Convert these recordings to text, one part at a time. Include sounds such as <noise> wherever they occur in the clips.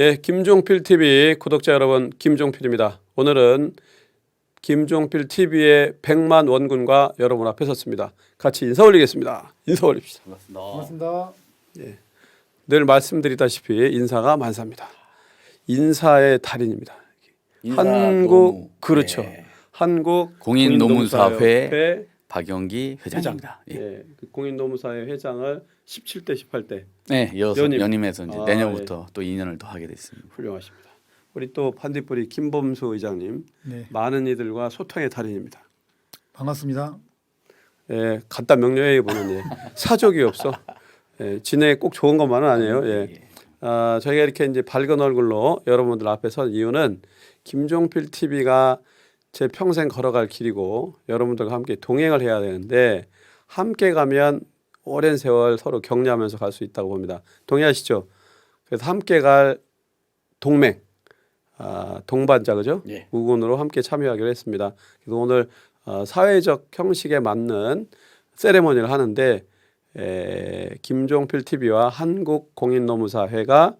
예, 김종필 TV 구독자 여러분, 김종필입니다. 오늘은 김종필 TV의 100만 원군과 여러분 앞에 섰습니다. 같이 인사 올리겠습니다. 인사 올립시다. 반갑습니다. 반갑습니다. 늘 말씀드리다시피 인사가 만사입니다. 인사의 달인입니다. 인사 한국 노무. 그렇죠. 네. 한국 공인노무사회 박영기 회장입니다. 예. 예, 그 공인노무사회 회장을 17대 18대 네, 이어서 연임. 연임해서 이제 아, 내년부터 또 2년을 더 하게 됐습니다. 훌륭하십니다. 우리 또 반딧불이 김범수 의장님 네, 많은 이들과 소통의 달인입니다. 반갑습니다. 예, 간단 명료하게 보는 예, <laughs> 사족이 없어. 예, 진행에 꼭 좋은 것만은 아니에요. 예. 아, 저희가 이렇게 이제 밝은 얼굴로 여러분들 앞에 선 이유는 김종필 TV가 제 평생 걸어갈 길이고 여러분들과 함께 동행을 해야 되는데 함께 가면 오랜 세월 서로 격려하면서 갈 수 있다고 봅니다. 동의하시죠? 그래서 함께 갈 동맹, 아, 동반자 그죠? 예. 우군으로 함께 참여하기로 했습니다. 그래서 오늘 어, 사회적 형식에 맞는 세레머니를 하는데 에, 김종필 TV와 한국공인노무사회가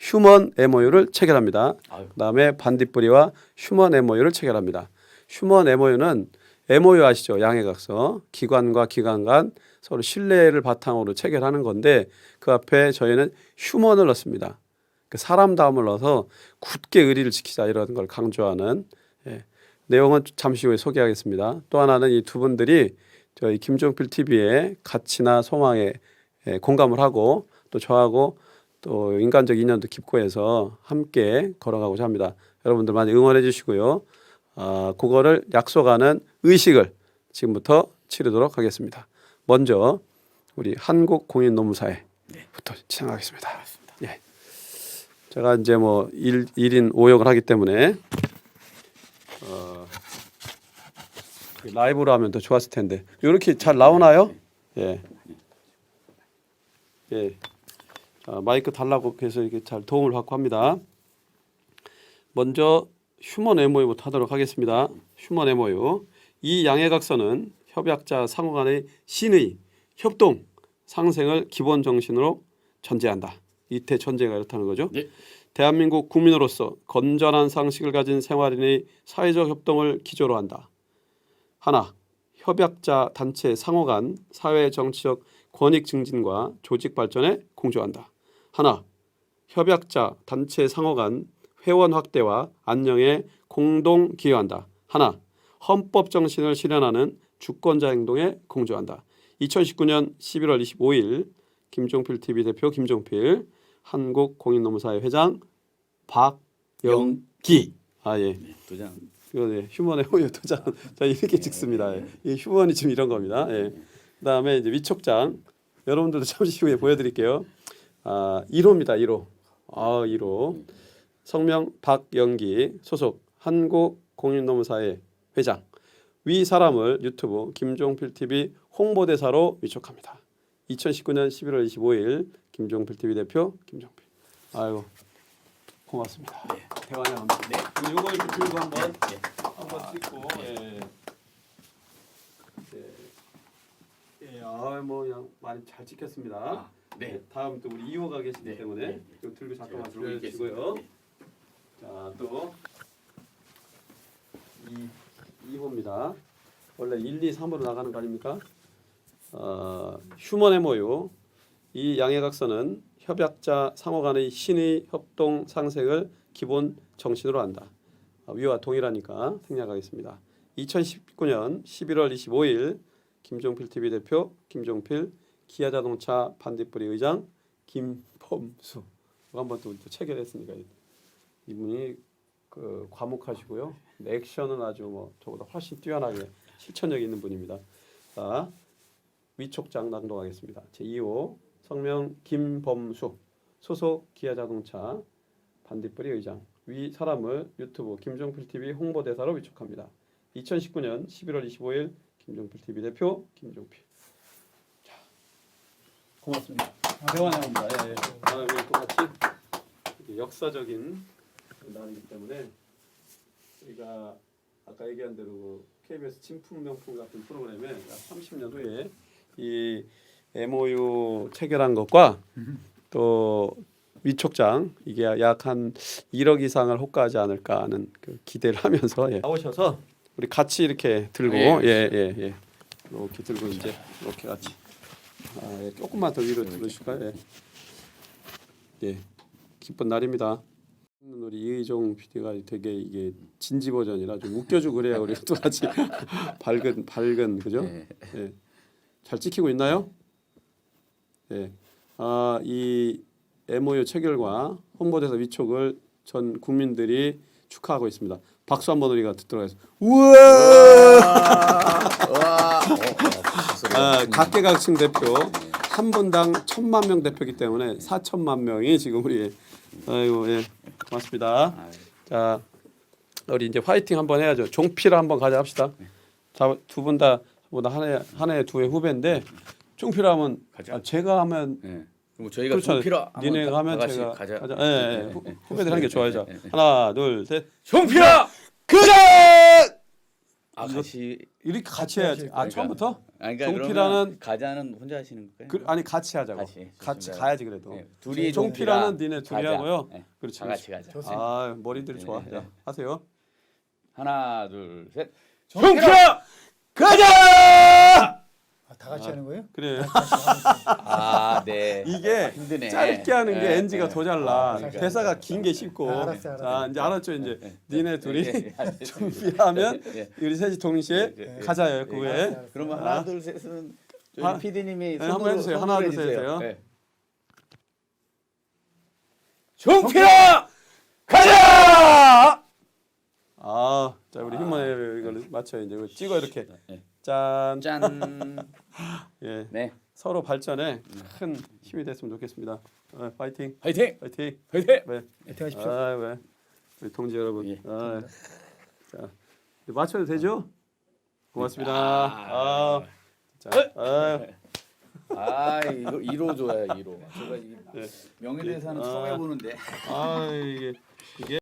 휴먼 MOU를 체결합니다. 그다음에 반딧불이와 휴먼 MOU를 체결합니다. 휴먼 MOU는 MOU 아시죠? 양해각서 기관과 기관 간 서로 신뢰를 바탕으로 체결하는 건데 그 앞에 저희는 휴먼을 넣습니다. 그 사람다움을 넣어서 굳게 의리를 지키자 이런 걸 강조하는 예. 내용은 잠시 후에 소개하겠습니다. 또 하나는 이 두 분들이 저희 김종필 TV의 가치나 소망에 예, 공감을 하고 또 저하고 또 인간적 인연도 깊고 해서 함께 걸어가고자 합니다. 여러분들 많이 응원해 주시고요. 아, 그거를 약속하는 의식을 지금부터 치르도록 하겠습니다. 먼저 우리 한국 공인 노무사회부터 시작하겠습니다. 예. 제가 이제 뭐 일, 일인 오역을 하기 때문에 어, 라이브로 하면 더 좋았을 텐데 이렇게 잘 나오나요? 예. 예. 자, 마이크 달라고 해서 이렇게 잘 도움을 받고 합니다. 먼저 휴먼 MOU부터 하도록 하겠습니다. 휴먼 MOU. 이 양해각서는 협약자 상호 간의 신의, 협동, 상생을 기본 정신으로 전제한다. 이태 전제가 이렇다는 거죠. 네. 대한민국 국민으로서 건전한 상식을 가진 생활인의 사회적 협동을 기조로 한다. 하나, 협약자 단체 상호 간 사회 정치적 권익 증진과 조직 발전에 공조한다. 하나, 협약자 단체 상호 간 회원 확대와 안녕에 공동 기여한다. 하나, 헌법 정신을 실현하는 주권자 행동에 공조한다. 2019년 11월 25일 김종필 TV 대표 김종필 한국공인노무사회 회장 박영기 아 예. 네, 도장. 이거 네, 휴먼의 <laughs> 호유 도장. 자 이렇게 찍습니다. 예. 이 휴먼이 지금 이런 겁니다. 예. 그다음에 이제 위촉장. 여러분들도 잠시 후에 보여드릴게요. 아 1호입니다. 1호. 아 1호. 성명 박영기 소속 한국 공인노무사회 회장. 위 사람을 유튜브 김종필 TV 홍보대사로 위촉합니다. 2019년 11월 25일 김종필 TV 대표 김종필. 아이고 고맙습니다. 네. 이거 이렇게 들고 한번 한번 찍고 예. 예. 예, 아뭐 그냥 많이 잘 찍혔습니다. 아, 네. 예, 다음 또 우리 이호가 계시기 네, 때문에 네, 네. 이거 들고 잠깐만 제가 들고 들어주시고요. 있겠습니다. 자, 또 이, 2호입니다. 원래 1, 2, 3으로 나가는 거 아닙니까? 어, 휴먼 MOU 이 양해각서는 협약자 상호 간의 신의 협동 상생을 기본 정신으로 한다. 어, 위와 동일하니까 생략하겠습니다. 2019년 11월 25일 김종필 TV 대표 김종필 기아자동차 반딧불이 의장 김범수 한번 또, 또 체결했으니까 이분이 그 과묵하시고요. 액션은 아주 뭐 저보다 훨씬 뛰어나게 실천력 있는 분입니다. 자 위촉장 낭독하겠습니다. 제 2호 성명 김범수 소속 기아자동차 반딧불이 의장 위 사람을 유튜브 김종필 TV 홍보대사로 위촉합니다. 2019년 11월 25일 김종필 TV 대표 김종필. 자 고맙습니다. 대환영합니다. 예, 예. 다음에 똑같이 이렇게 역사적인 날이기 때문에 저희가 아까 얘기한 대로 그 KBS 진품 명품 같은 프로그램에 약 30년 후에 이 MOU 체결한 것과 또 위촉장 이게 약 한 1억 이상을 호가하지 않을까 하는 그 기대를 하면서 예. 나오셔서 우리 같이 이렇게 들고 예. 예예 예, 예. 이렇게 들고 이제 이렇게 같이 아, 예. 조금만 더 위로 들으실까요? 예. 예. 기쁜 날입니다. 우리 이의종 PD가 되게 이게 진지 버전이라 좀 웃겨주고 그래야 우리 또 같이 <laughs> 밝은 밝은 그죠? 예. 예. 잘 찍히고 있나요? 예. 아, 이 MOU 체결과 홍보대사 위촉을 전 국민들이 축하하고 있습니다. 박수 한번 우리가 듣도록 하겠습니다. 우와! 와. 아, 각계각층 대표 한 분당 천만 명 대표이기 때문에 사천만 명이 지금 우리 아이고 예 고맙습니다. 자 우리 이제 화이팅 한번 해야죠. 종필 한번 가자 합시다. 자두 분다 보다 한해 한해 두해 후배인데 종필하면. 아, 제가 하면 예. 그럼 저희가 그렇죠. 종필아 한번 니네가 다 하면 제가 가자. 예, 예, 후- 후배들 하는 게 좋아요. 자 하나 둘 셋. 종필아 가자! 아 같이 이렇게 같이 해야지. 아 처음부터? 아니, 그러니까 그러면 가자는 혼자 하시는 거예요? 그, 아니 같이 하자고. 같이, 같이 좋습니다. 가야지 그래도. 예, 둘이 종필아는 종필아, 니네 둘이 가자. 하고요. 예, 그렇지. 다 같이 가자. 좋습니다. 아 머리들 좋아. 예, 자, 예. 하세요. 하나 둘 셋. 종필아 가자. 아, 다 같이 하는 거예요? 그래. 아 네. 이게 힘드네. 짧게 하는 게 예, NG가 예. 더 잘나. 아, 그러니까. 대사가 긴 게 쉽고. 아, 알았어요, 자 알았어요. 이제 알았죠 이제. 예, 니네 둘이 <laughs> 예, 예. 준비하면 예, 예. 우리 셋이 동시에 예, 예. 가자요 그 예. 후에. 알았어요, 알았어요. 그러면 하나 둘 셋은 저희 PD님이 네, 한번 해주세요. 하나, 둘, 셋 해요. 종필아 가자! 아, 자 우리 힘을 이걸 맞춰 이제 이거 찍어 이렇게 예. 짠. 짠. <laughs> 예, 네. 서로 발전에 큰 힘이 됐으면 좋겠습니다. 어, 파이팅, 화이팅. 파이팅. 화이팅. 네. 화이팅 하십시오. 아, 왜? 우리 동지 여러분. 예. 아, 자, 맞춰도 되죠? 고맙습니다. 아. 아, 자, 아, 아 이거 1호 줘야 1호. 제가 이 네. 명예대사는 아. 처음 해보는데. 아, 이게 이게